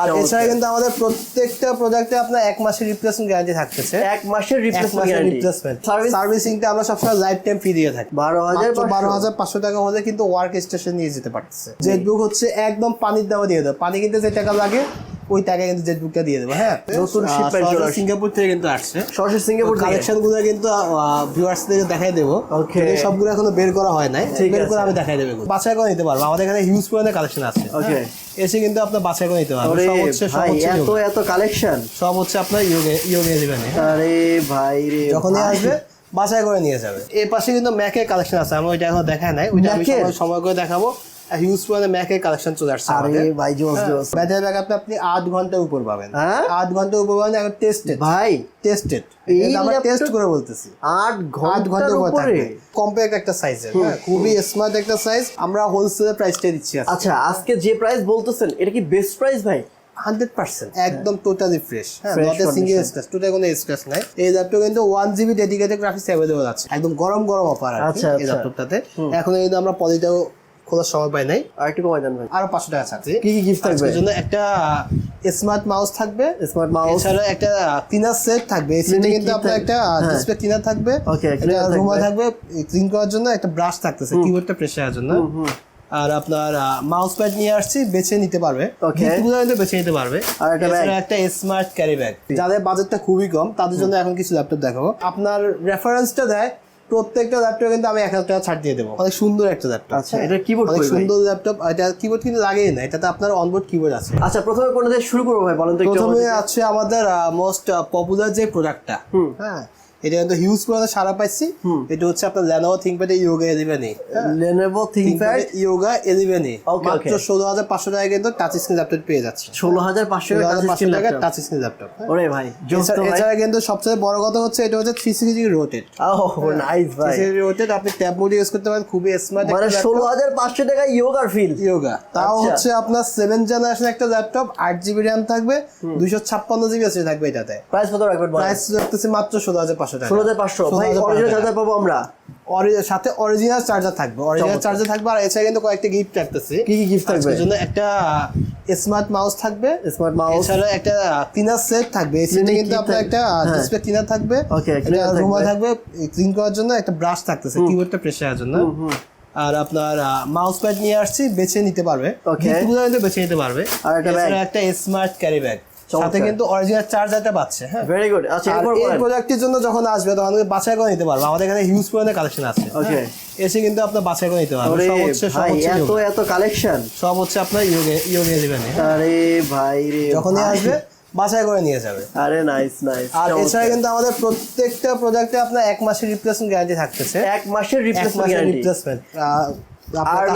আর এছাড়া কিন্তু আমাদের প্রত্যেকটা প্রোডাক্টে আপনার এক মাসের রিপ্লেসমেন্ট গ্যারান্টি থাকতেছে। এক মাসের রিপ্লেসমেন্ট রিপ্লেসমেন্ট সার্ভিসিংটা আমরা সবসময় লাইফ টাইম ফ্রি দিয়ে থাকি। বারো হাজার বারো হাজার পাঁচশো টাকা হলে কিন্তু ওয়ার্ক স্টেশন নিয়ে যেতে পারতেছে। জেটবুক হচ্ছে একদম পানির দামে দিয়ে দেবো পানি কিন্তু যে টাকা লাগে ওই টাকায় কিন্তু জেটবুকটা দিয়ে দেবো হ্যাঁ? নতুন চলে সিঙ্গাপুর থেকে কিন্তু আসছে। সরাসরি সিঙ্গাপুর কালেকশনগুলো কিন্তু দেখাই দেবো. সবগুলো এখনও বের করা হয় নাই। বের করে আমি দেখাই দেবো বাছাই করে নিতে পারব। আমাদের এখানে হিউজ পরিমাণে কালেকশন আছে. হ্যাঁ? এসে কিন্তু আপনার বাছাই করে নিতে পারব সব হচ্ছে সব হচ্ছে এত এত কালেকশন সব হচ্ছে আপনার ইয়োগে ইয়োগে দিবেন আরে ভাই রে যখনই আসবে বাছাই করে নিয়ে যাবে। এই পাশে কিন্তু ম্যাকের কালেকশন আছে। আমি ওইটা এখন দেখাই নাই। ওইটা আমি সময় করে দেখাবো। হিউজ পরিমাণে ম্যাকের কালেকশন চলে আসছে আরে ভাই জোস জোস। ব্যাটারি ব্যাকআপটা আপনি আট ঘণ্টার উপর পাবেন। হ্যাঁ? ঘণ্টার উপর পাবেন এখন টেস্টেড ভাই টেস্টেড এই আমরা টেস্ট করে বলতেছি। আট আট ঘণ্টার ঘণ্টার উপরে কম্প্যাক্ট একটা সাইজের হ্যাঁ খুবই স্মার্ট একটা সাইজ আমরা হোলসেল দিচ্ছি আচ্ছা আজকে যে প্রাইস বলতেছেন এটা কি বেস্ট প্রাইস ভাই? হান্ড্রেড পার্সেন্ট একদম টোটালি ফ্রেশ হ্যাঁ not a single. Scratch total কোনো স্ক্র্যাচ নাই। এই ল্যাপটপ কিন্তু one GB dedicated graphics available আছে। একদম গরম গরম অফার আছে আচ্ছা, এই আচ্ছা। ল্যাপটপটাতে এখন কিন্তু আমরা পলিটাও খোলার সময় পাই নাই। আর একটু কমাই দেন ভাই। আরও পাঁচশো টাকা ছাড়ছে কি কি গিফট থাকবে? জন্য একটা স্মার্ট মাউস থাকবে। স্মার্ট মাউস এছাড়া একটা ক্লিনার সেট থাকবে। এই সেটে কিন্তু আপনার একটা হ্যাঁ। ডিসপ্লে ক্লিনার থাকবে। Cleaner থাকবে। ক্লিন করার জন্য একটা ব্রাশ থাকতেছে। কিবোর্ডটা জন্য। আর আপনার মাউস প্যাড নিয়ে আসছি বেছে নিতে পারবে। Okay. গিফটগুলো কিন্তু বেছে নিতে পারবে। আর একটা bag। একটা স্মার্ট ক্যারি ব্যাগ যাদের বাজেটটা খুবই কম তাদের জন্য এখন কিছু ল্যাপটপ দেখাবো। আপনার রেফারেন্সটা দেয় প্রত্যেকটা ল্যাপটপ কিন্তু আমি এক হাজার টাকা ছাড় দিয়ে দেবো। অনেক সুন্দর একটা ল্যাপটপ। আচ্ছা, এটা কিবোর্ড অনেক সুন্দর ল্যাপটপ। এটা কিবোর্ড কিন্তু লাগেই না এটাতে আপনার অনবোর্ড কিবোর্ড আছে। আচ্ছা প্রথমে কোনটা দিয়ে শুরু করব ভাই? বলেন তো প্রথমে আছে আমাদের মোস্ট পপুলার যে প্রোডাক্টটা হ্যাঁ এটা কিন্তু হিউজ পরিমাণে সারা পাইছি। এটা হচ্ছে আপনার লেনোভো থিংকপ্যাড ইয়োগা এ ThinkPad ইয়োগা এ মাত্র ষোলো হাজার পাঁচশো টাকা কিন্তু টাচ স্ক্রিন ল্যাপটপ পেয়ে যাচ্ছে। ষোলো হাজার পাঁচশো টাকা টাচ স্ক্রিন ল্যাপটপ ওরে ভাই এছাড়া কিন্তু সবচেয়ে বড় কথা হচ্ছে এটা হচ্ছে থ্রি সিক্সটি রোটেট ও নাইস ভাই। রোটেট আপনি ট্যাব মোড ইউজ করতে পারেন খুবই স্মার্ট মানে ষোলো হাজার পাঁচশো টাকা ইয়োগার ফিল ইয়োগা তাও আচ্ছা। হচ্ছে আপনার সেভেন জেনারেশন একটা ল্যাপটপ আট জিবি র্যাম থাকবে দুইশো ছাপ্পান্ন জিবি থাকবে এটাতে। প্রাইস কত রাখবেন প্রাইস রাখতেছে মাত্র ষোলো হাজার পাঁচশো টাকা। ষোলো হাজার পাঁচশো। ভাই অরিজিনাল চার্জার পাবো আমরা। সাথে অরিজিনাল চার্জার থাকবে। অরিজিনাল চার্জার থাকবে আর এছাড়া কিন্তু কয়েকটা গিফট রাখতেছি কি কি গিফট থাকবে? জন্য একটা স্মার্ট মাউস থাকবে। স্মার্ট মাউস এছাড়া একটা ক্লিনার সেট থাকবে। এই সেটে কিন্তু আপনার একটা হ্যাঁ। ডিসপ্লে ক্লিনার থাকবে। Cleaner থাকবে। ক্লিন করার জন্য একটা ব্রাশ থাকতেছে। কিবোর্ডটা প্রেসারের জন্য। আর আপনার মাউস প্যাড নিয়ে আসছি বেছে নিতে পারবে. কিন্তু বেছে নিতে পারবে। আর একটা একটা স্মার্ট ক্যারি ব্যাগ সাথে কিন্তু অরিজিনাল চার্জারটা পাচ্ছে হ্যাঁ। ভেরি গুড আচ্ছা এই প্রোডাক্টের জন্য যখন আসবে তখন তুমি বাছাই করে নিতে পারবে। আমাদের এখানে হিউজ পরিমাণে কালেকশন আছে Okay. হ্যাঁ? এসে কিন্তু আপনার বাছাই করে নিতে পারবে। সব হচ্ছে সব হচ্ছে এত এত কালেকশন সব হচ্ছে আপনার ইয়োগে ইয়োগে দিবেন আরে ভাই রে যখনই আসবে বাছাই করে নিয়ে যাবে। আরে নাইস নাইস আর এছাড়া কিন্তু আমাদের প্রত্যেকটা প্রোডাক্টে আপনার এক মাসের রিপ্লেসমেন্ট গ্যারান্টি থাকতেছে। এক মাসের রিপ্লেসমেন্ট রিপ্লেসমেন্ট আর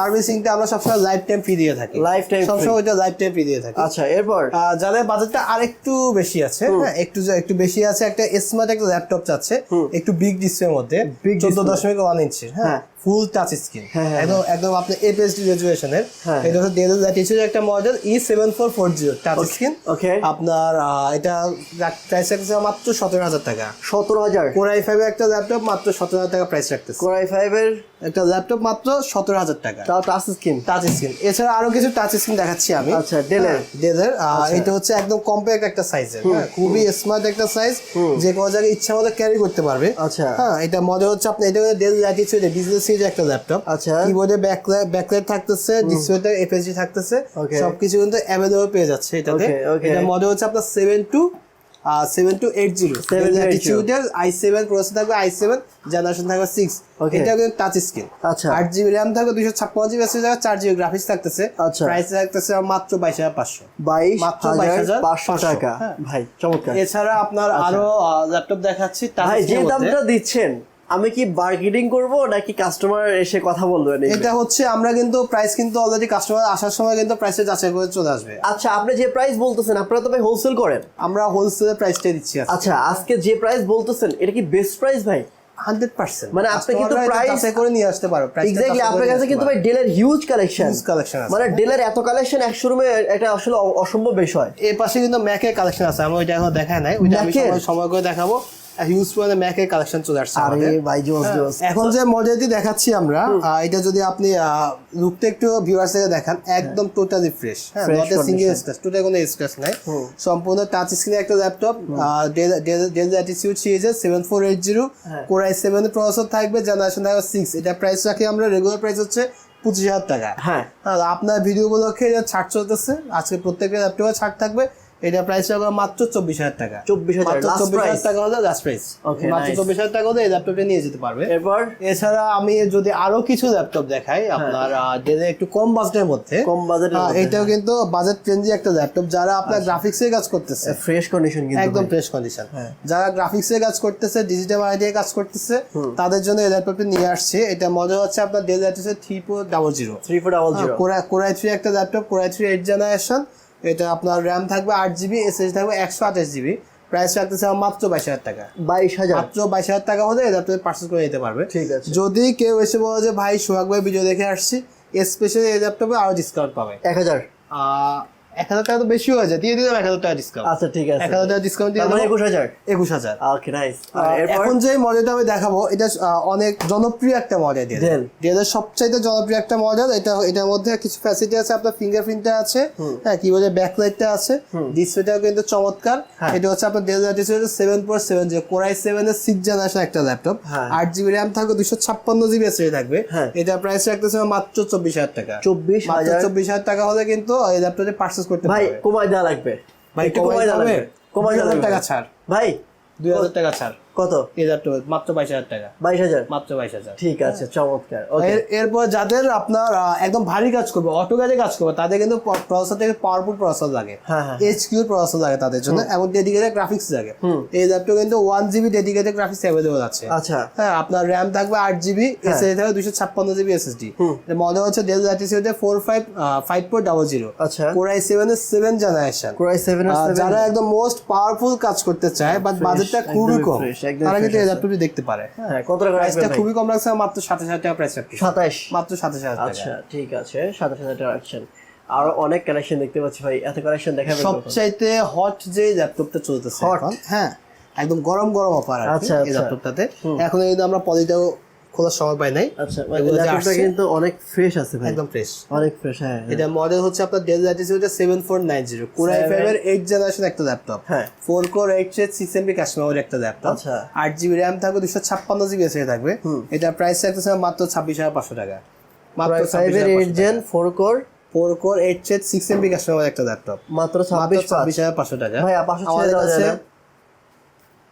সার্ভিসিংটা আমরা সবসময় লাইফ টাইম ফ্রি দিয়ে থাকি। Lifetime সবসময় ওইটা লাইফ টাইম ফ্রি দিয়ে থাকি। আচ্ছা এরপর? যাদের বাজেটটা আরেকটু বেশি আছে হ্যাঁ একটু একটু বেশি আছে একটা স্মার্ট একটা ল্যাপটপ চাচ্ছে একটু বিগ ডিসপ্লের মধ্যে চোদ্দ দশমিক ওয়ান ইঞ্চি হ্যাঁ। ফুল টাচ স্ক্রিন হ্যাঁ, হ্যাঁ, একদম একদম আপনার এপিএসডি রেজুলেশনের হ্যাঁ। এটা হচ্ছে ডেল ল্যাটিচিউড একটা model E seven four four zero touch screen okay. আপনার এটা প্রাইস রাখতেছে মাত্র সতেরো হাজার টাকা। সতেরো হাজার? কোরাই ফাইভ একটা ল্যাপটপ মাত্র সতেরো হাজার টাকা প্রাইস রাখতেছে। কোরাই ফাইভ এর একটা ল্যাপটপ মাত্র সতেরো হাজার টাকা। তাও টাচ স্ক্রিন টাচ স্ক্রিন এছাড়া আরও কিছু টাচ স্ক্রিন দেখাচ্ছি আমি। আচ্ছা, Dell-এর? ডেলের এটা হচ্ছে একদম কম্প্যাক্ট একটা সাইজের হ্যাঁ খুবই স্মার্ট একটা সাইজ যে কোনো জায়গায় ইচ্ছা মতো ক্যারি করতে পারবে। আচ্ছা। হ্যাঁ এটা মডেল হচ্ছে আপনি এটা ডেল ল্যাটিচিউড বিজনেস সিরিজ একটা ল্যাপটপ আচ্ছা। কিবোর্ডে ব্যাকলাইট ব্যাকলাইট থাকতেছে ডিসপ্লেতে এফএসডি থাকতেছে। সবকিছু কিন্তু অ্যাভেলেবল পেয়ে যাচ্ছে এটাতে. এটা মডেল হচ্ছে আপনার seven two seven two eight zero 7280 I seven processor থাকবে আই সেভেন জেনারেশন থাকবে সিক্স এটা কিন্তু টাচ স্ক্রিন আচ্ছা। আট জিবি র্যাম থাকবে দুশো ছাপ্পান্ন জিবি এসে যাবে চার জিবি গ্রাফিক্স থাকতেছে। আচ্ছা। প্রাইস থাকতেছে মাত্র বাইশ হাজার পাঁচশো। বাইশ মাত্র হাজার পাঁচশো। টাকা। হ্যাঁ। ভাই চমৎকার। এছাড়া আপনার আরও ল্যাপটপ দেখাচ্ছি ভাই যে। দামটা দিচ্ছেন আমি কি বার্গেনিং করব নাকি কাস্টমার এসে কথা বলবে এটা হচ্ছে আমরা কিন্তু প্রাইস কিন্তু অলরেডি কাস্টমার আসার সময় কিন্তু প্রাইসে যাচাই করে চলে আসবে। আচ্ছা আপনি যে প্রাইস বলতেছেন আপনারা তো ভাই হোলসেল করেন। আমরা হোলসেলের প্রাইসটাই দিচ্ছি আচ্ছা আজকে যে প্রাইস বলতেছেন এটা কি বেস্ট প্রাইস ভাই? হান্ড্রেড পার্সেন্ট মানে আপনি কিন্তু যাচাই করে নিয়ে আসতে পারো এক্স্যাক্টলি আপনার কাছে কিন্তু। ভাই ডেলের হিউজ কালেকশন Huge collection আছে। মানে ডেলের এত কালেকশন একশো রুমে এটা আসলে অসম্ভব বিষয় এই পাশে কিন্তু ম্যাকের কালেকশন আছে আমি ওইটা এখন দেখাই নাই। ওইটা আমি সময় সময় করে দেখাবো। হিউজ পরিমাণে ম্যাকের কালেকশন চলে আসছে আরে ভাই জোস হ্যাঁ, জোস। এখন যে মডেলটি দেখাচ্ছি আমরা এটা যদি আপনি লুকটা একটু ভিউয়ার্স থেকে দেখান একদম টোটালি ফ্রেশ হ্যাঁ নট সিঙ্গেল. স্ক্র্যাচ টোটাল কোনো স্ক্র্যাচ নাই। সম্পূর্ণ টাচ স্ক্রিন একটা ল্যাপটপ ডেল অ্যাটিটিউড সিরিজের সেভেন ফোর এইট জিরো হ্যাঁ। কোর আই সেভেন প্রসেসর থাকবে জেনারেশন থাকবে সিক্স এটা প্রাইস রাখি আমরা রেগুলার প্রাইস হচ্ছে পঁচিশ হাজার টাকা। হ্যাঁ। আপনার ভিডিও উপলক্ষে ছাড় চলতেছে। আজকে প্রত্যেকটা ল্যাপটপে ছাড় থাকবে এটা প্রাইস রাখব মাত্র চব্বিশ হাজার টাকা। 24,000 মাত্র last চব্বিশ হাজার টাকা হলে লাস্ট প্রাইস মাত্র চব্বিশ হাজার টাকা হলে এই ল্যাপটপটা নিয়ে যেতে পারবে। এরপর? এছাড়া আমি যদি আরও কিছু ল্যাপটপ দেখাই আপনার আহ, যেটা একটু কম বাজেটের মধ্যে কম মধ্যে, হ্যাঁ। এটাও কিন্তু বাজেট ফ্রেন্ডলি একটা ল্যাপটপ যারা আপনার গ্রাফিক্স এর কাজ করতেছে। ফ্রেশ কন্ডিশন কিন্তু একদম ফ্রেশ কন্ডিশন হ্যাঁ। যারা গ্রাফিক্স এর কাজ করতেছে ডিজিটাল আইডিয়া কাজ করতেছে তাদের জন্য এই ল্যাপটপটি নিয়ে আসছে। এটা মজা হচ্ছে আপনার Dell অ্যাটিসের three four double zero three four double zero core i three একটা laptop core i three eight generation এটা আপনার র্যাম থাকবে আট জিবি এসএস থাকবে একশো আঠাশ জিবি প্রাইস রাখতেছে মাত্র বাইশ হাজার টাকা। বাইশ হাজার। মাত্র বাইশ হাজার টাকা হলে এটা আপনি পার্সেস করে নিতে পারবে ঠিক আছে। যদি কেউ এসে বলে যে ভাই সোহাগ ভাই ভিডিও দেখে আসছি। স্পেশালি এই ল্যাপটপে আরও ডিসকাউন্ট পাবে। এক হাজার। এক হাজার টাকা তো বেশি হয়ে যায় দিয়ে দিলাম এক হাজার টাকা ডিসকাউন্ট আচ্ছা ঠিক আছে। এক হাজার টাকা ডিসকাউন্ট দিয়ে তার মানে একুশ হাজার। একুশ হাজার। ওকে নাইস এখন যে মডেলটা আমি দেখাবো এটা অনেক জনপ্রিয় একটা মডেল Dell। ডেলের সবচাইতে জনপ্রিয় একটা মডেল এটা এটার মধ্যে কিছু ফ্যাসিলিটি আছে আপনার ফিঙ্গারপ্রিন্টটা আছে হ্যাঁ কি বলে ব্যাকলাইটটা আছে। ডিসপ্লেটাও কিন্তু চমৎকার। হ্যাঁ। এটা হচ্ছে আপনার ডেল সেভেন পর সেভেন যে কোরাই সেভেন এর সিক্স জেনারেশন একটা ল্যাপটপ। আট জিবি র্যাম থাকবে দুশো ছাপ্পান্ন জিবি এসএসডি থাকবে। হ্যাঁ। এটা প্রাইস রাখতেছে মাত্র চব্বিশ হাজার টাকা। চব্বিশ হাজার। চব্বিশ হাজার টাকা হলে কিন্তু এই ল্যাপটপে পার্চেস করতে ভাই কমায় দেওয়া লাগবে। ভাই একটু কমাই দেওয়া লাগবে। কমায় দেওয়া টাকা ছাড়। ভাই দুই হাজার টাকা ছাড়। কত? মাত্র বাইশ হাজার টাকা। বাইশ হাজার? মাত্র বাইশ হাজার। ঠিক আছে চমৎকার। এরপর যাদের আপনার একদম ভারী কাজ করবে অটো কাজে কাজ করবে তাদের কিন্তু প্রসেসর থেকে পাওয়ারফুল প্রসেসর লাগে। হ্যাঁ হ্যাঁ এইচ কিউ প্রসেসর লাগে তাদের জন্য এবং ডেডিকেটেড গ্রাফিক্স লাগে। এই ল্যাপটপ কিন্তু one GB dedicated graphics available আছে। আচ্ছা। হ্যাঁ আপনার র্যাম থাকবে আট জিবি এসএসডি থাকবে দুশো ছাপ্পান্ন জিবি এসএসডি মডেল হচ্ছে Dell Latitude four five five four double zero আচ্ছা। কোরাই সেভেন এর seven generation core i seven যারা একদম মোস্ট পাওয়ারফুল কাজ করতে চায় বাট বাজেটটা খুবই কম। তারা কিন্তু এই ল্যাপটপটি দেখতে পারে। হ্যাঁ কত টাকা প্রাইসটা খুবই কম রাখছে মাত্র সাতাশ হাজার টাকা প্রাইস রাখছি। সাতাশ। মাত্র সাতাশ হাজার টাকা। আচ্ছা ঠিক আছে সাতাশ হাজার টাকা রাখছেন। আরও অনেক কালেকশন দেখতে পাচ্ছি ভাই এত কালেকশন দেখাবেন? সবচাইতে হট যে ল্যাপটপটা চলতেছে? এখন হ্যাঁ একদম গরম গরম অফার আর আচ্ছা, এই আচ্ছা। ল্যাপটপটাতে এখন কিন্তু আমরা পলিটাও খোলার সময় পাই নাই। আচ্ছা ল্যাপটপটা কিন্তু অনেক ফ্রেশ আছে ভাই। একদম ফ্রেশ অনেক ফ্রেশ হ্যাঁ। এটা মডেল হচ্ছে আপনার ডেল কোরাই এর জেনারেশন একটা ল্যাপটপ হ্যাঁ। কোর এমবি একটা ল্যাপটপ আচ্ছা। আট জিবি র্যাম থাকবে দুশো ছাপ্পান্ন জিবি এসে থাকবে। এটা প্রাইস থাকতেছে মাত্র ছাব্বিশ হাজার পাঁচশো টাকা। মাত্র প্রায় এর eight gen four core four core eight three six MB Kashmir একটা ল্যাপটপ মাত্র ছাব্বিশ ছাব্বিশ হাজার পাঁচশো টাকা। ভাই পাঁচশো আমাদের কাছে?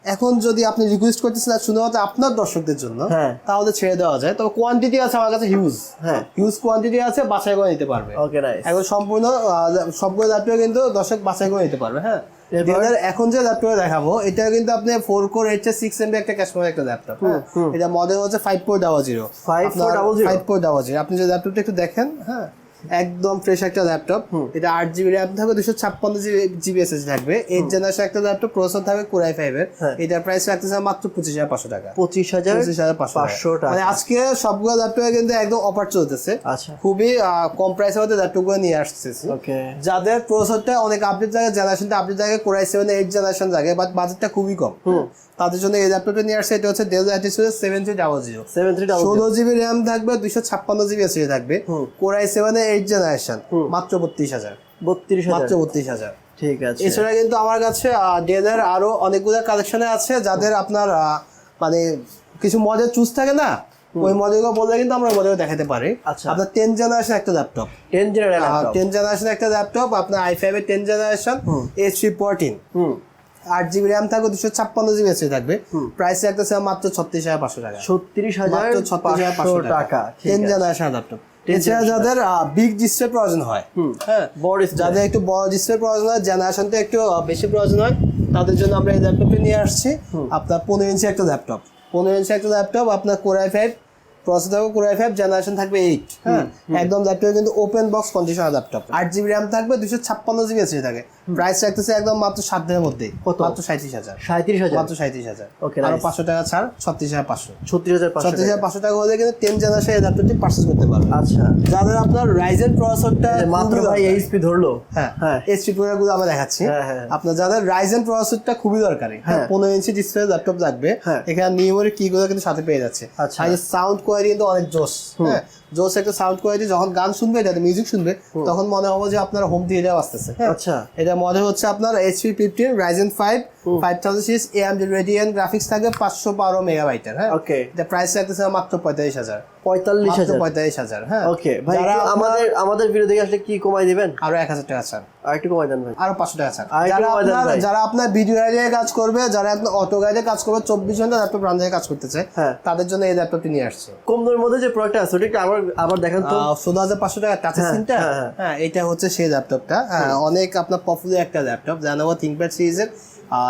এখন যদি আপনি রিকোয়েস্ট করতেছেন আর শুধুমাত্র আপনার দর্শকদের জন্য হ্যাঁ। তাহলে ছেড়ে দেওয়া যায়। তবে কোয়ান্টিটি আছে আমার কাছে হিউজ হ্যাঁ। হিউজ কোয়ান্টিটি আছে বাছাই করে নিতে পারবে। ওকে নাইস এখন সম্পূর্ণ সবগুলো ল্যাপটপ কিন্তু দর্শক বাছাই করে নিতে পারবে হ্যাঁ? এখন যে ল্যাপটপ দেখাবো এটা কিন্তু আপনি four core eight six MB একটা ক্যাশমের একটা ল্যাপটপ এটা মডেল হচ্ছে five four double zero 5400? Five four double zero আপনি যে ল্যাপটপটা একটু দেখেন হ্যাঁ। একদম ফ্রেশ একটা ল্যাপটপ এটা আট জিবি র্যাম থাকবে দুশো ছাপ্পান্ন জিবি জিবি এসএস থাকবে। এইট জেনারেশন একটা ল্যাপটপ প্রসেসর থাকবে কোরাই ফাইভ এর। হ্যাঁ। এটার প্রাইস রাখতেছে মাত্র পঁচিশ হাজার পাঁচশো টাকা। পঁচিশ হাজার পঁচিশ হাজার পাঁচশো টাকা। মানে আজকে সবগুলো ল্যাপটপে কিন্তু একদম অফার চলতেছে। আচ্ছা। খুবই কম প্রাইসের মধ্যে ল্যাপটপগুলো নিয়ে আসতেছি। যাদের প্রসেসরটা অনেক আপডেট জায়গায় জেনারেশনটা আপডেট জায়গায় core i seven eight generation জায়গায় বাট বাজেটটা খুবই কম। তাদের জন্য এই ল্যাপটপটা নিয়ে আসছে এটা হচ্ছে Dell অ্যাটিসিউড seven three double zero seven three ষোলো জিবি র্যাম থাকবে দুইশো ছাপ্পান্ন জিবি এসএসডি থাকবে। Core i seven eight generation মাত্র বত্রিশ হাজার। বত্রিশ মাত্র বত্রিশ হাজার। ঠিক আছে। এছাড়া কিন্তু আমার কাছে ডেলের আরও অনেকগুলো কালেকশনে আছে যাদের আপনার মানে কিছু মডেল চুজ থাকে না ওই মডেলগুলো বললে কিন্তু আমরা মডেল দেখাতে পারি। আচ্ছা। আপনার টেন জেনারেশন একটা laptop ten general ten generation একটা ল্যাপটপ আপনার আই ফাইভ এর ten generation H three fourteen hmm. আট জিবি র্যাম থাকবে দুশো ছাপ্পান্ন জিবি এসে থাকবে। প্রাইস রাখতেছে মাত্র ছত্রিশ হাজার পাঁচশো টাকা। ছত্রিশ হাজার ছত্রিশ হাজার পাঁচশো টাকা। টেন জেনারেশন ল্যাপটপ এছাড়া যাদের বিগ ডিসপ্লে প্রয়োজন হয় হ্যাঁ বড় যাদের একটু বড় ডিসপ্লে প্রয়োজন হয় জেনারেশনটা একটু বেশি প্রয়োজন হয় তাদের জন্য আমরা এই ল্যাপটপটি নিয়ে আসছি। আপনার পনেরো ইঞ্চি একটা ল্যাপটপ পনেরো ইঞ্চি একটা ল্যাপটপ আপনার কোরাই ফাইভ প্রসেসর থাকবে কোরাই ফাইভ জেনারেশন থাকবে এইট হ্যাঁ একদম ল্যাপটপ কিন্তু ওপেন বক্স কন্ডিশনার ল্যাপটপ আট জিবি র্যাম থাকবে দুশো ছাপ্পান্ন জিবি এসে থাকে প্রাইস রাখতেছে একদম মাত্র সাত দিনের মধ্যে। কত? মাত্র সাঁত্রিশ হাজার। সাঁত্রিশ হাজার? মাত্র সাঁত্রিশ হাজার। Okay, আরও পাঁচশো টাকা ছাড় ছত্রিশ হাজার পাঁচশো। ছত্রিশ হাজার ছত্রিশ হাজার পাঁচশো টাকা হলে কিন্তু টেন জেনারেশন অ্যাডাপ্টারটি পারচেস করতে পারবে। আচ্ছা। যাদের আপনার রাইজেন প্রসেসরটা মাত্র ভাই এইচপি ধরলো। হ্যাঁ হ্যাঁ। এইচপি প্রোডাক্টগুলো আমরা দেখাচ্ছি। হ্যাঁ, হ্যাঁ। আপনার যাদের রাইজেন প্রসেসরটা খুবই দরকারি। হ্যাঁ হ্যাঁ। পনেরো ইঞ্চি ডিসপ্লে ল্যাপটপ লাগবে। এখানে নিয়মের কি গুলো কিন্তু সাথে পেয়ে যাচ্ছে। আচ্ছা। সাউন্ড কোয়ালিটি কিন্তু অনেক জোস হ্যাঁ জোস একটা সাউন্ড কোয়ালিটি যখন গান শুনবে এটা মিউজিক শুনবে তখন মনে হবে যে আপনার হোম থিয়েটার আসতেছে। আচ্ছা। এটা মনে হচ্ছে আপনার HP fifteen Ryzen five five thousand six AMD Radeon graphics থাকবে পাঁচশো বারো মেগাবাইটের হ্যাঁ? ওকে এটা প্রাইস রাখতেছে মাত্র পঁয়তাল্লিশ হাজার। পঁয়তাল্লিশ হাজার? পঁয়তাল্লিশ হাজার হ্যাঁ। ওকে ভাই যারা একটু আপনার- আমাদের আমাদের ভিডিও দেখে আসলে কি কমাই দিবেন? আরও এক হাজার টাকা ছাড় আর একটু কমাই দেন ভাই। আরও পাঁচশো টাকা ছাড় যারা আপনার ভাই। যারা আপনার ভিডিও গাইডে কাজ করবে যারা আপনার অটো গাইডে কাজ করবে চব্বিশ ঘণ্টা ল্যাপটপ রান কাজ করতেছে হ্যাঁ। তাদের জন্য এই ল্যাপটপটি নিয়ে আসছে। কম দামের মধ্যে যে প্রোডাক্টটা আছে ওটা আবার আবার দেখান তো। ষোলো হাজার পাঁচশো টাকা টাচ স্ক্রিনটা। হ্যাঁ এটা হচ্ছে সেই ল্যাপটপটা হ্যাঁ অনেক আপনার পপুলার একটা ল্যাপটপ জানাব থিঙ্কপ্যাড সিরিজের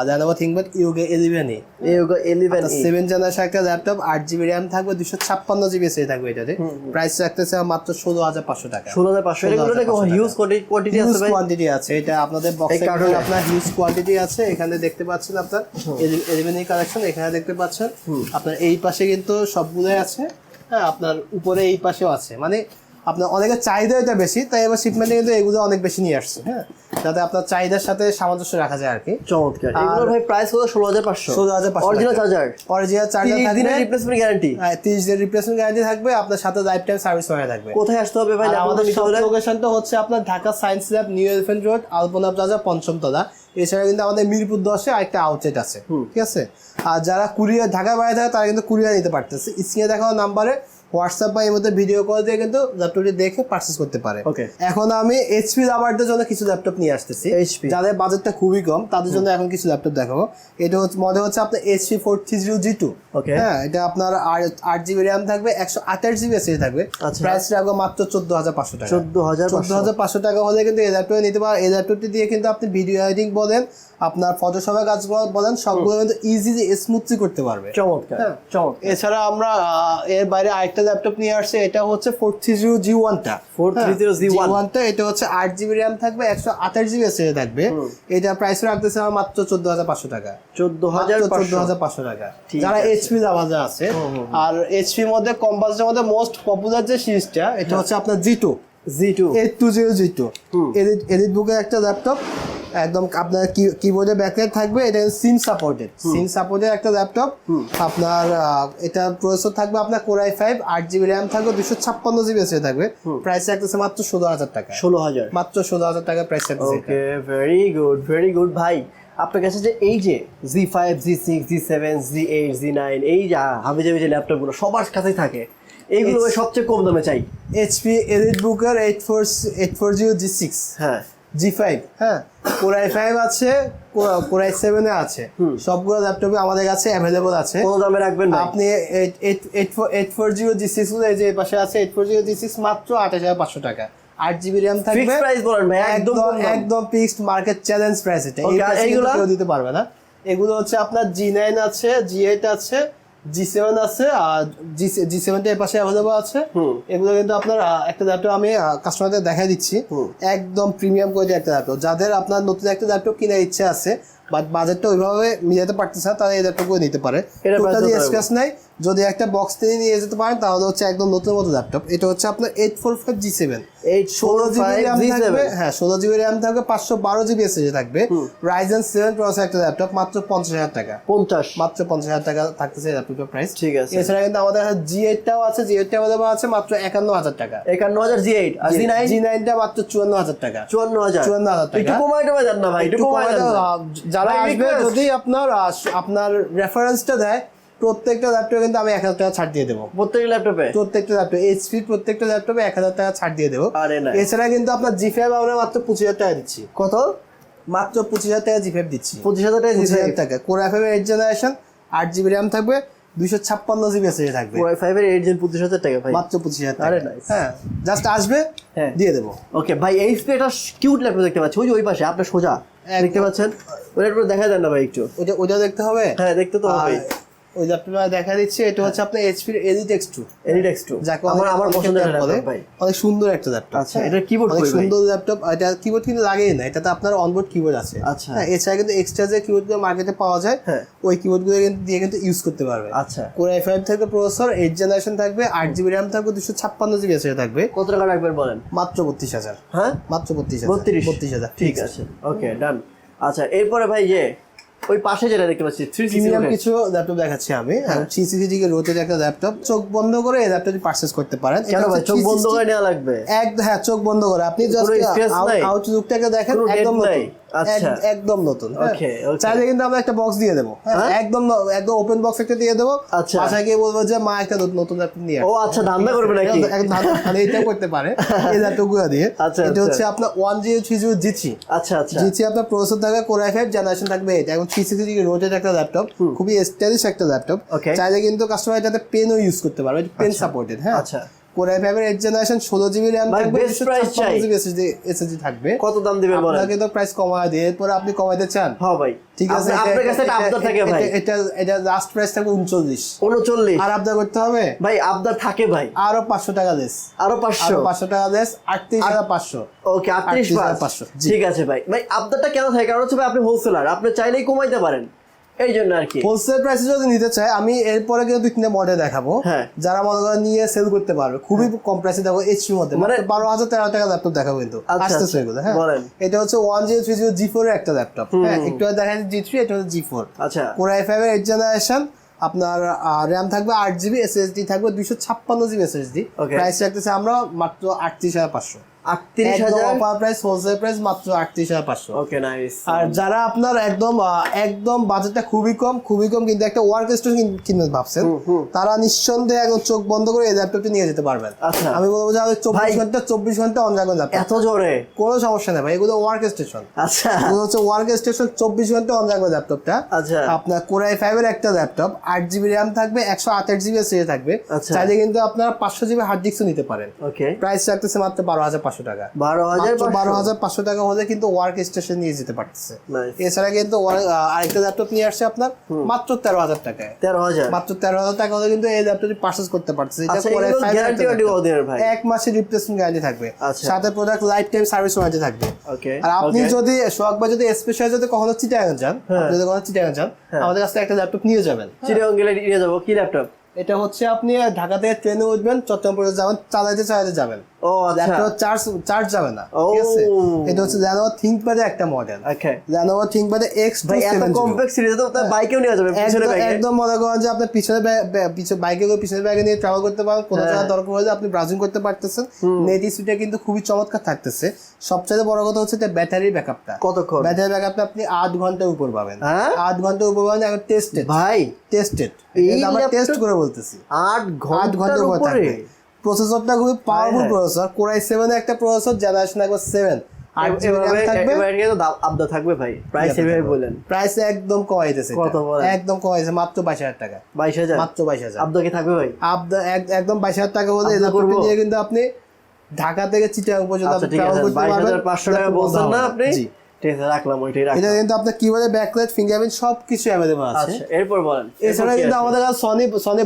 জানাব থিঙ্কপ্যাড ইউগে ইলেভেন এ। এই এলিভেন সেভেন জেনারেশন একটা ল্যাপটপ আট জিবি র্যাম থাকবে দুশো ছাপ্পান্ন জিবি এসে থাকবে এটাতে। প্রাইস রাখতেছে মাত্র ষোলো হাজার পাঁচশো টাকা। ষোলো হাজার পাঁচশো। এগুলো নাকি 16,500 হিউজ কোয়ান্টিটি আছে কোয়ান্টিটি আছে। এটা আপনাদের বক্সে কার্টুনে? আপনার হিউজ কোয়ান্টিটি আছে। এখানে দেখতে পাচ্ছেন আপনার এলিভেন এই কালেকশন এখানে দেখতে পাচ্ছেন আপনার এই পাশে কিন্তু সবগুলোই আছে। হ্যাঁ আপনার উপরে এই পাশেও আছে। মানে আপনার অনেকের চাহিদা এটা বেশি তাই এবার শিপমেন্টে কিন্তু এগুলো অনেক বেশি নিয়ে আসছে হ্যাঁ? যাতে আপনার চাহিদার সাথে সামঞ্জস্য রাখা যায় আর কি। চমৎকার। এগুলোর ভাই প্রাইস হলো ষোলো হাজার পাঁচশো। ষোলো হাজার পাঁচশো অরিজিনাল চার্জার অরিজিনাল চার্জার থাকবে। রিপ্লেসমেন্ট গ্যারান্টি হ্যাঁ, তিরিশ দিনের রিপ্লেসমেন্ট গ্যারান্টি থাকবে আপনার সাথে লাইফ টাইম সার্ভিস হয়ে থাকবে। কোথায় আসতে হবে ভাই? আমাদের হলে? লোকেশনটা হচ্ছে আপনার Dhaka science lab new elephant road Alpana plaza পঞ্চমতলা। এছাড়া কিন্তু আমাদের মিরপুর দশে আরেকটা আউটলেট আছে ঠিক আছে? আর যারা কুরিয়ার ঢাকার বাইরে থাকে তারা কিন্তু কুরিয়ার নিতে পারতেছে। স্ক্রিনে দেখানো নাম্বারে হোয়াটসঅ্যাপ বা এর মধ্যে ভিডিও কল দিয়ে কিন্তু ল্যাপটপটি দেখে পারচেস করতে পারে। Okay. এখন আমি এইচপি লাভারদের জন্য কিছু ল্যাপটপ নিয়ে আসতেছি। HP? যাদের বাজেটটা খুবই কম তাদের জন্য এখন কিছু ল্যাপটপ দেখাবো। এটা হচ্ছে মডেল হচ্ছে আপনার HP four three zero G two Okay. হ্যাঁ এটা আপনার আট জিবি র্যাম থাকবে একশো আঠাশ জিবি এসএস থাকবে। আচ্ছা। প্রাইস রাখব মাত্র চোদ্দ হাজার পাঁচশো টাকা। চোদ্দ হাজার চোদ্দ হাজার পাঁচশো টাকা হলে কিন্তু এই ল্যাপটপ নিতে পারেন এই ল্যাপটপটি দিয়ে কিন্তু আপনি ভিডিও এডিটিং বলেন আপনার ফটোশপের কাজ বলেন সবগুলো কিন্তু ইজিলি স্মুথলি করতে পারবে। চমৎকার হ্যাঁ। চমৎকার। এছাড়া আমরা এর বাইরে আরেকটা ল্যাপটপ নিয়ে আসছে এটা হচ্ছে ফোর থ্রি জিরো জি ওয়ানটা 430G1 ওয়ানটা এটা হচ্ছে আট জিবি র্যাম থাকবে একশো আঠাশ জিবি এসএস থাকবে। এটা প্রাইস রাখতেছে আমার মাত্র চোদ্দ হাজার পাঁচশো টাকা। চোদ্দ হাজার চোদ্দ হাজার পাঁচশো টাকা। যারা। এইচপি জামাজা আছে আর এইচপির মধ্যে কম্পাসের মধ্যে মোস্ট পপুলার যে সিরিজটা এটা হচ্ছে আপনার G two G two eight two zero G two Elite edit বুকের একটা ল্যাপটপ একদম আপনার কিবোর্ডে ব্যাকলাইট থাকবে এটা সিম সাপোর্টেড সিম সাপোর্টেড একটা ল্যাপটপ আপনার এটা প্রসেসর থাকবে আপনার কোরাই ফাইভ আট জিবি র্যাম থাকবে দুশো ছাপ্পান্ন জিবি এসে থাকবে। প্রাইস রাখতেছে মাত্র ষোলো হাজার টাকা। ষোলো হাজার। মাত্র ষোলো হাজার টাকা প্রাইস এটা। Okay very good very good ভাই। আপনার কাছে যে এই যে G five G six G seven G eight G nine এই যা হাবি জাবি যে ল্যাপটপগুলো সবার কাছেই থাকে এইগুলো সবচেয়ে কম দামে চাই। এইচপি এডিট বুকের eight four eight four zero G six হ্যাঁ। জি ফাইভ হ্যাঁ? কোরাই ফাইভ আছে কোরা- কোরাই সেভেনে আছে। সবগুলো ল্যাপটপে আমাদের কাছে অ্যাভেলেবল আছে। কত দামে রাখবেন আপনি eight four zero G six যে পাশে আছে eight four zero G six মাত্র আঠাশ হাজার পাঁচশো টাকা। আট জিবি র্যাম থাকবে। প্রাইস বলেন ভাই একদম একদম ফিক্সড মার্কেট চ্যালেঞ্জ প্রাইস এটা। এইগুলা? দিতে পারবে না। এগুলো হচ্ছে আপনার জি নাইন আছে জি এইট আছে জি সেভেন আছে আর জি জি সেভেনটা এর পাশে অ্যাভেলেবল আছে। এগুলো কিন্তু আপনার একটা ল্যাপটপ আমি কাস্টমারদের দেখাই দিচ্ছি। একদম প্রিমিয়াম কোয়ালিটি একটা ল্যাপটপ যাদের আপনার নতুন একটা ল্যাপটপ কেনার ইচ্ছে আছে বাট বাজেটটা ওইভাবে মিলাতে পারতেছে না তারা এই করে নিতে পারে। টোটালি স্ক্র্যাচ নাই। যদি একটা বক্স তিনি নিয়ে যেতে পারেন তাহলে হচ্ছে একদম নতুন মতো ল্যাপটপ এটা হচ্ছে আপনার eight four five G seven eight ষোলো জিবি র্যাম থাকবে হ্যাঁ ষোলো জিবি র্যাম থাকবে পাঁচশো বারো জিবি এসএসডি থাকবে। রাইজেন সেভেন প্রসেসর একটা ল্যাপটপ মাত্র পঞ্চাশ হাজার টাকা। পঞ্চাশ। মাত্র পঞ্চাশ হাজার টাকা থাকতেছে ল্যাপটপের প্রাইস ঠিক আছে। এছাড়া কিন্তু আমাদের জি এইটটাও আছে জি এইটটা অ্যাভেলেবল আছে মাত্র একান্ন হাজার টাকা। একান্ন হাজার জি এইট আর জি নাইন জি নাইনটা মাত্র চুয়ান্ন হাজার টাকা। চুয়ান্ন হাজার। চুয়ান্ন হাজার টাকা। একটু কমাই টমাই যান না ভাই একটু কমাই যারা আসবে যদি আপনার আপনার রেফারেন্সটা দেয় প্রত্যেকটা ল্যাপটপে কিন্তু আমি এক হাজার টাকা ছাড় দিয়ে দেবো। প্রত্যেক ল্যাপটপে প্রত্যেকটা ল্যাপটপ এইচপি প্রত্যেকটা ল্যাপটপে এক হাজার টাকা ছাড় দিয়ে দেবো। আরে না। এছাড়া কিন্তু আপনার জি ফাইভ আমরা মাত্র পঁচিশ হাজার টাকা দিচ্ছি। কত? মাত্র পঁচিশ হাজার টাকা জি ফাইভ দিচ্ছি। পঁচিশ হাজার টাকা পঁচিশ হাজার টাকা। কোর এফ এইট জেনারেশন আট জিবি র্যাম থাকবে দুইশো ছাপ্পান্ন জিবি এসএসডি থাকবে। ওয়াই ফাইভ এর এইট জেন পঁচিশ হাজার টাকা ভাই। মাত্র পঁচিশ হাজার আরে হ্যাঁ জাস্ট আসবে হ্যাঁ। দিয়ে দেবো। ওকে ভাই এই একটা কিউট ল্যাপটপ দেখতে পাচ্ছি। ওই যে ওই পাশে আপনার সোজা। দেখতে পাচ্ছেন? ওই ল্যাপটপ দেখা দেন না ভাই একটু। ওটা ওইটা দেখতে হবে? হ্যাঁ দেখতে তো হবে। ওই ল্যাপটপটা দেখা দিচ্ছে এটা হচ্ছে আপনার HP Elite X two Elite X two যাকে আমার আমার পছন্দের ল্যাপটপ ভাই। অনেক সুন্দর একটা ল্যাপটপ আচ্ছা, এটার keyboard অনেক সুন্দর ল্যাপটপ এটা কিবোর্ড কিন্তু লাগেই না। এটাতে আপনার অনবোর্ড কিবোর্ড আছে। আচ্ছা। হ্যাঁ, এছাড়া কিন্তু এক্সট্রা যে কিবোর্ডগুলো মার্কেটে পাওয়া যায় হ্যাঁ। ওই কিবোর্ডগুলো কিন্তু দিয়ে কিন্তু ইউজ করতে পারবে। আচ্ছা। কোর আই ফাইভ থাকবে প্রসেসর এইট জেনারেশন থাকবে আট জিবি র্যাম থাকবে দুশো ছাপ্পান্ন জিবি এসে থাকবে। কত টাকা রাখবেন বলেন? মাত্র বত্রিশ হাজার। হ্যাঁ? মাত্র বত্রিশ হাজার। বত্রিশ। বত্রিশ হাজার। ঠিক আছে। ওকে ডান আচ্ছা এরপরে ভাই যে ওই পাশে যেটা দেখতে পাচ্ছি থ্রি প্রিমিয়াম কিছু ল্যাপটপ দেখাচ্ছি আমি। থ্রি সিক্সটি কে রোতে একটা ল্যাপটপ চোখ বন্ধ করে এই ল্যাপটপটি পারচেস করতে পারেন। কেন ভাই? চোখ বন্ধ করে নেওয়া লাগবে। এক হ্যাঁ চোখ বন্ধ করে। আপনি জাস্ট আউটলুকটাকে দেখেন একদম? নতুন। আচ্ছা। একদম নতুন হ্যাঁ। Okay, okay. চাইলে কিন্তু আমরা একটা বক্স দিয়ে দেবো হ্যাঁ, হ্যাঁ? একদম একদম ওপেন বক্স একটা দিয়ে দেবো আচ্ছা। বাসায় গিয়ে বলব যে মা একটা নতুন- নিয়ে ও আচ্ছা ধান্দা করবে নাকি। মানে এটা করতে পারে এই ল্যাপটপগুলো দিয়ে আচ্ছা, এটা আচ্ছা। হচ্ছে আপনার one zero three zero G three আচ্ছা আচ্ছা জিটি আপনার প্রসেসর থাকবে কোর আই ফাইভ জেনারেশন থাকবে এটা এবং থ্রি সিক্সটি একটা ল্যাপটপ খুবই স্টাইলিশ একটা ল্যাপটপ চাইলে কিন্তু কাস্টমার এটাতে পেনও ইউজ করতে পারবে পেন সাপোর্টেড হ্যাঁ আচ্ছা। কোর আই ফাইভের এইট জেনারেশন ষোলো জিবি র্যাম থাকবে চাই। জিবি এসএসডি এসএসডি থাকবে। কত দাম দিবেন বলেন? আপনাকে তো প্রাইস কমায় দিয়ে এরপরে আপনি কমাইতে চান। হ্যাঁ ভাই। ঠিক আছে আপনার কাছে আবদার থাকে ভাই। এটা এটা লাস্ট প্রাইস থাকবে উনচল্লিশ। উনচল্লিশ। আর আবদার করতে হবে? ভাই আবদার থাকে ভাই। আরও পাঁচশো টাকা লেস আরও পাঁচশো? আরও পাঁচশো টাকা লেস আটত্রিশ হাজার পাঁচশো। ওকে আটত্রিশ 38,500 জি। ঠিক আছে ভাই। ভাই আবদারটা কেন থাকে? কারণ হচ্ছে আপনি হোলসেলার আপনি চাইলেই কমাইতে পারেন। এই জন্য আর কি। হোলসেল প্রাইসে যদি নিতে চাই আমি এরপরে কিন্তু দুই তিনটা মডেল দেখাবো। হ্যাঁ। যারা মনে করেন নিয়ে সেল করতে পারবে খুবই কম প্রাইসে দেখাবো এইচপি মধ্যে। মানে- বারো হাজার তেরো টাকা ল্যাপটপ দেখাবো কিন্তু। আচ্ছা, আসতেছে আচ্ছা। এগুলো হ্যাঁ। এটা হচ্ছে one zero three zero G four এর একটা ল্যাপটপ হ্যাঁ। একটু দেখা যাচ্ছে জি থ্রি এটা হচ্ছে জি ফোর আচ্ছা। কোর আই ফাইভ এর এইট জেনারেশন আপনার র্যাম থাকবে আট জিবি এসএসডি থাকবে দুইশো ছাপ্পান্ন জিবি এসএসডি. প্রাইস রাখতেছে আমরা মাত্র আটত্রিশ হাজার পাঁচশো। আটত্রিশ হাজার অফার প্রাইস হোলসেল প্রাইস মাত্র আটত্রিশ হাজার পাঁচশো। ওকে নাইস আর যারা আপনার একদম একদম বাজেটটা খুবই কম খুবই কম কিন্তু একটা ওয়ার্ক স্টেশন কিনতে ভাবছেন তারা নিঃসন্দেহে একদম চোখ বন্ধ করে এই ল্যাপটপটি নিয়ে যেতে পারবেন। আচ্ছা। আমি বলব যে চব্বিশ ঘণ্টা চব্বিশ ঘণ্টা অন রাখবেন এত জোরে? কোনো সমস্যা নেই ভাই এগুলো ওয়ার্ক স্টেশন আচ্ছা। এগুলো হচ্ছে ওয়ার্ক স্টেশন চব্বিশ ঘণ্টা অন ল্যাপটপটা আচ্ছা। আপনার কোরাই ফাইভের একটা ল্যাপটপ আট জিবি র্যাম থাকবে একশো আঠাশ জিবি এসএসডি থাকবে। আচ্ছা। চাইলে কিন্তু আপনারা পাঁচশো জিবি হার্ড ডিস্কও নিতে পারেন। ওকে প্রাইস রাখতেছে মাত্র বারো হাজার পাঁচশো টাকা। বারো হাজার বারো হাজার পাঁচশো টাকা হলে কিন্তু ওয়ার্ক স্টেশন নিয়ে যেতে পারতেছে। এছাড়া কিন্তু আরেকটা ল্যাপটপ নিয়ে আসছে আপনার মাত্র তেরো হাজার টাকায়। তেরো হাজার মাত্র তেরো হাজার টাকা হলে কিন্তু এই ল্যাপটপটি পারচেজ করতে পারতেছে। আচ্ছা Core এগুলো i5 এর গ্যারান্টি একটা ওয়ারেন্টি laptop। কতদিনের ভাই। এক মাসের রিপ্লেসমেন্ট গ্যারান্টি থাকবে। আচ্ছা। সাথে product lifetime service warranty থাকবে আর আপনি যদি শখ বা যদি স্পেশাল যদি কখনো চিটাগাং যান হ্যাঁ। যদি কখনো চিটাগাং যান আমাদের কাছ থেকে একটা ল্যাপটপ নিয়ে যাবেন। চিটাগং গেলে নিয়ে যাব। কি ল্যাপটপ? এটা হচ্ছে আপনি ঢাকা থেকে ট্রেনে উঠবেন চট্টগ্রাম পর্যন্ত যাবেন চালাইতে চালাইতে যাবেন। ও ল্যাপটপ চার্জ চার্জ যাবে না ঠিক আছে? এটা হচ্ছে ল্যানোভো থিঙ্কপ্যাডের একটা model okay Lenovo ThinkPad X ভাই এত কমপ্লেক্স সিরিজ তো তার বাইকেও নিয়ে যাবে পিছনে ব্যাগে একদম মনে করেন যে আপনার পিছনে ব্যাগ- ব্যাগ- পিছনে বাইকে করে পিছনে ব্যাগে নিয়ে ট্রাভেল করতে পারেন। কোনো। দরকার হলে আপনি ব্রাউজিং করতে পারতেছেন। নেট স্পিডটা কিন্তু খুবই চমৎকার থাকতেছে। সবচেয়ে বড় কথা হচ্ছে এটা ব্যাটারি ব্যাকআপটা কতক্ষণ? ব্যাটারি ব্যাকআপটা আপনি আট ঘণ্টার উপর পাবেন। হ্যাঁ? আট ঘণ্টার উপর পাবেন এখন টেস্টেড ভাই টেস্টেড আমরা টেস্ট করে বলতেছি। আট আট ঘণ্টার ঘণ্টার উপর? থাকবে। প্রসেসরটা খুবই powerful. Processor core i seven একটা প্রসেসর জেনারেশন একবার সেভেন থাকবে? ভাই। প্রাইস এভাবে বলেন। প্রাইস একদম কমাইতেছে একদম কমাইছে মাত্র বাইশ হাজার টাকা। বাইশ হাজার? মাত্র বাইশ হাজার। আবদা কি থাকবে ভাই? একদম বাইশ হাজার টাকা হলে? নিয়ে কিন্তু আপনি ঢাকা থেকে চিটাগাং পর্যন্ত আচ্ছা আপনি করতে পারবেন। টাকা বলছেন না আপনি? ঠিক আছে রাখলাম এটা কিন্তু আপনার কিবোর্ডে ব্যাকলাইট ফিঙ্গারপ্রিন্ট সব কিছু অ্যাভেলেবল আছে। আচ্ছা এরপর বলেন। এছাড়া কিন্তু আমাদের কাছে সনি সনি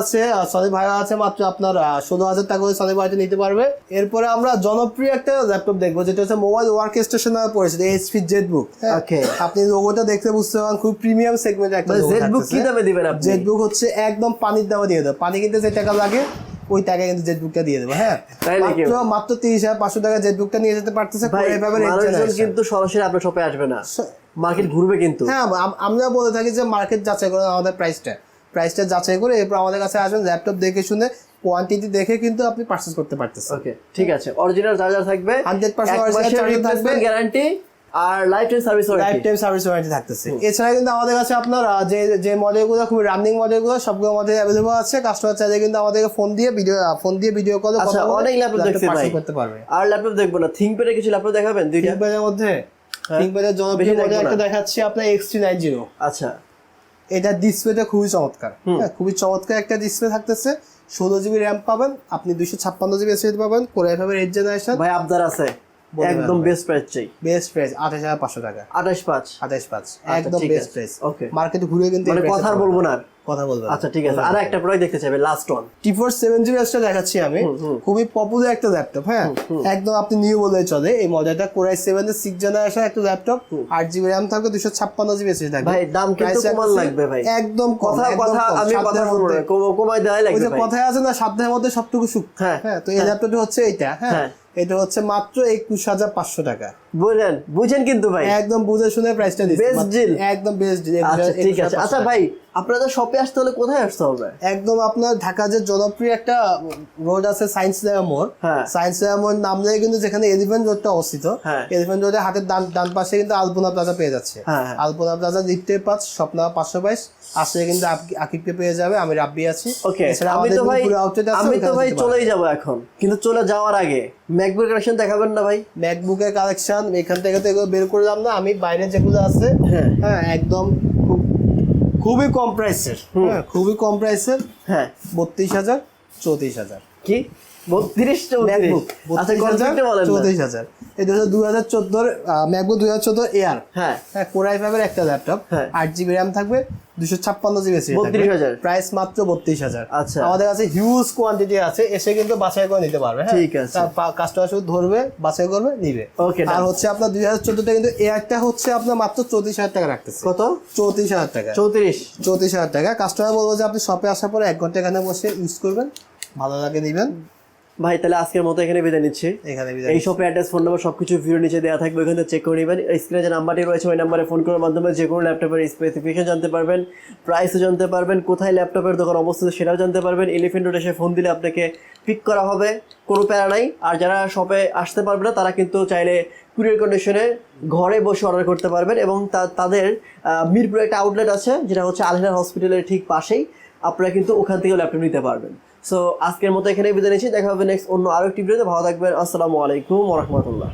আছে সনি আছে মাত্র আপনার ষোলো হাজার টাকা করে সনি ভাইটা নিতে পারবে। এরপরে আমরা জনপ্রিয় একটা ল্যাপটপ দেখব যেটা হচ্ছে মোবাইল ওয়ার্ক স্টেশন নামে পড়েছে এইচপি জেট বুক Okay. আপনি লোগোটা দেখতে বুঝতে পারেন খুব প্রিমিয়াম সেগমেন্টের একটা মানে জেড বুক কি দামে দিবেন আপনি? জেট বুক হচ্ছে একদম পানির দামে দিয়ে দেবো। পানি কিনতে যে টাকা লাগে ওই টাকায় কিন্তু জেট বুকটা দিয়ে দেবো হ্যাঁ? মাত্র মাত্র তিরিশ হাজার পাঁচশো টাকা জেট বুকটা নিয়ে যেতে পারতেছে ভাই Core i5 এর eighth মানুষজন generation। কিন্তু সরাসরি আপনার শপে আসবে না। মার্কেট ঘুরবে কিন্তু। হ্যাঁ আমরা বলে থাকি যে মার্কেট যাচাই করে আমাদের প্রাইসটা প্রাইসটা যাচাই করে এরপর আমাদের কাছে আসবেন ল্যাপটপ দেখে শুনে কোয়ান্টিটি দেখে কিন্তু আপনি পারচেস করতে পারতেছেন। ওকে ঠিক আছে। অরিজিনাল চার্জার থাকবে 100% original charger থাকবে। গ্যারান্টি আর lifetime service lifetime service warranty থাকতেছে এছাড়া কিন্তু আমাদের কাছে আপনার যে যে মডেলগুলো খুব রানিং মডেলগুলো সবগুলো মডেল অ্যাভেলেবল আছে। কাস্টমার চাইলে কিন্তু আমাদেরকে ফোন দিয়ে ভিডিও ফোন দিয়ে ভিডিও কলে আচ্ছা অনেক ল্যাপটপ ভাই। করতে পারবে। আর ল্যাপটপ দেখব না। থিংকপ্যাডে কিছু ল্যাপটপ দেখাবেন দুইটা? থিঙ্কপ্যাডের মধ্যে থিঙ্কপ্যাডের জনপ্রিয় বেশি মডেল একটা। দেখাচ্ছি আপনার এক্স থ্রি নাইন জিরো আচ্ছা। এটা ডিসপ্লেটা খুবই চমৎকার। হ্যাঁ খুবই চমৎকার একটা ডিসপ্লে থাকতেছে। ষোলো জিবি র্যাম পাবেন আপনি দুইশো ছাপ্পান্ন জিবি এসএসডি পাবেন কোরাই ফাইভের এইট জেনারেশন ভাই আবদার আছে। একদম বেস্ট প্রাইস চাই। বেস্ট প্রাইস আঠাশ হাজার পাঁচশো টাকা। আঠাশ পাঁচ? আঠাশ পাঁচ আচ্ছা, একদম বেস্ট। Price Okay. মার্কেটে ঘুরে কিন্তু মানে কথা আর বলব না কথা বলব আচ্ছা ঠিক আছে। আর একটা প্রোডাক্ট দেখতে চাইবে last one T four seven zero এসটা দেখাচ্ছি আমি। খুবই পপুলার একটা ল্যাপটপ হ্যাঁ? একদম আপনি নিউ বলে চলে। এই মডেলটা কোরাই সেভেন এর সিক্স জেনারেশন একটা ল্যাপটপ আট জিবি র্যাম থাকবে দুশো ছাপ্পান্ন জিবি এসএসডি থাকবে। ভাই, দাম কিন্তু কমান লাগবে ভাই। একদম কথা কথা আমি কথা মধ্যে। না। দেওয়াই ওই লাগবে যে কথায় আছে না সাধ্যের মধ্যে সবটুকু সুখ। হ্যাঁ, হ্যাঁ তো এই ল্যাপটপটা হচ্ছে এইটা হ্যাঁ? হ্যাঁ। এটা হচ্ছে মাত্র একুশ হাজার পাঁচশো টাকা। বুঝলেন? বুঝেন কিন্তু ভাই। একদম বুঝে শুনে প্রাইসটা দিচ্ছি। মাত্র- deal। একদম বেস্ট ডিল আচ্ছা ঠিক আছে। আচ্ছা ভাই আপনাদের শপে আসতে হলে কোথায় আসতে হবে? একদম আপনার ঢাকা যে জনপ্রিয় একটা রোড আছে সায়েন্স লেয়ার মোড়। সায়েন্স লেয়ার মোড় নামলে কিন্তু যেখানে এলিফেন্ট রোডটা অবস্থিত। হ্যাঁ। এলিফেন্ট রোডের হাতের ডান ডান পাশে কিন্তু আলপনা প্লাজা পেয়ে যাচ্ছে। আলপনা প্লাজা লিফটের পাঁচ স্বপ্না পাঁচশো বাইশ। আসলে কিন্তু আকিবকে পেয়ে যাবে আমি রাব্বি আছি। ওকে আমি তো ভাই আমি তো ভাই চলেই যাব এখন। কিন্তু চলে যাওয়ার আগে ম্যাকবুক কালেকশন দেখাবেন না ভাই? ম্যাকবুকের কালেকশন এখান থেকে তো এগুলো বের করলাম না আমি বাইরে যেগুলো আছে হ্যাঁ। হ্যাঁ একদম খুব খুবই কম প্রাইসের হ্যাঁ খুবই কম প্রাইসের হ্যাঁ। বত্রিশ হাজার চৌত্রিশ হাজার। কি? বত্রিশ চৌত্রিশ। ম্যাকবুক আচ্ছা কনসেপ্টে বলেন? চৌত্রিশ হাজার। এটা হচ্ছে দুই হাজার চোদ্দোর ম্যাকবুক দুই হাজার চোদ্দ এয়ার হ্যাঁ। হ্যাঁ কোরাই ফাইভের একটা ল্যাপটপ হ্যাঁ। আট জিবি র্যাম থাকবে দুশো ছাপ্পান্ন জিবি 32,000 প্রাইস মাত্র বত্রিশ হাজার। আচ্ছা। আমাদের কাছে হিউজ কোয়ান্টিটি আছে এসে কিন্তু বাছাই করে নিতে পারবে হ্যাঁ? ঠিক আছে। কাস্টমার শুধু ধরবে বাছাই করবে নিবে। Okay, আর হচ্ছে আপনার দুই হাজার চোদ্দোটা কিন্তু এয়ারটা হচ্ছে আপনার মাত্র চৌত্রিশ হাজার টাকা রাখতেছে। কত? চৌত্রিশ হাজার টাকা। চৌত্রিশ। চৌত্রিশ হাজার টাকা। কাস্টমার বলব যে আপনি শপে আসার পরে এক ঘণ্টা এখানে বসে ইউজ করবেন ভালো লাগে নিবেন। ভাই তাহলে আজকের মতো এখানে বিদায় নিচ্ছি। এখানে এই শপে অ্যাড্রেস ফোন নাম্বার সবকিছু ভিডিও নিচে দেওয়া থাকবে ওখানে চেক করে নেবেন। স্ক্রিনে যে নাম্বারটি রয়েছে ওই নাম্বারে ফোন করার মাধ্যমে যে কোনো ল্যাপটপের স্পেসিফিকেশন জানতে পারবেন প্রাইসও জানতে পারবেন কোথায় ল্যাপটপের দোকান অবস্থিত সেটাও জানতে পারবেন। এলিফেন্ট রোড এসে ফোন দিলে আপনাকে পিক করা হবে কোনো প্যারা নাই। আর যারা শপে আসতে পারবে না তারা কিন্তু চাইলে কুরিয়ার কন্ডিশনে ঘরে বসে অর্ডার করতে পারবেন এবং তাদের মিরপুরে একটা আউটলেট আছে যেটা হচ্ছে আলহিনার হসপিটালের ঠিক পাশেই। আপনারা কিন্তু ওখান থেকে ল্যাপটপ নিতে পারবেন। সো আজকের মতো এখানে বিদায় নিচ্ছি। দেখা হবে নেক্সট অন্য আরও একটি ভিডিওতে ভালো থাকবেন। আসসালামু আলাইকুম রহমতুল্লাহ।